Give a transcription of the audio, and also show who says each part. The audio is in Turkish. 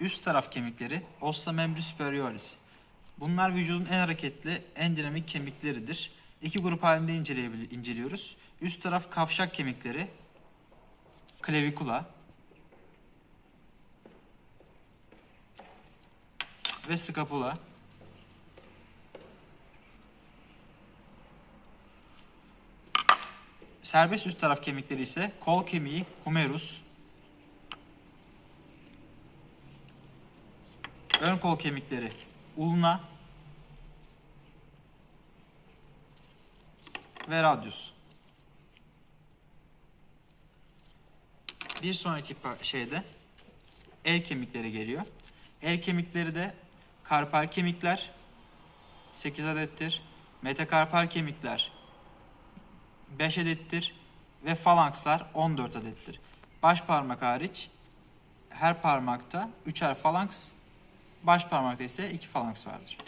Speaker 1: Üst taraf kemikleri ossa membri superioris. Bunlar vücudun en hareketli, en dinamik kemikleridir. İki grup halinde inceliyoruz. Üst taraf kavşak kemikleri, clavikula ve scapula. Serbest üst taraf kemikleri ise kol kemiği, humerus, ön kol kemikleri, ulna ve radius. Bir sonraki şeyde el kemikleri geliyor. El kemikleri de karpal kemikler 8 adettir. Metakarpal kemikler 5 adettir ve falankslar 14 adettir. Baş parmak hariç her parmakta 3'er falanks, baş parmakta ise 2 falanks vardır.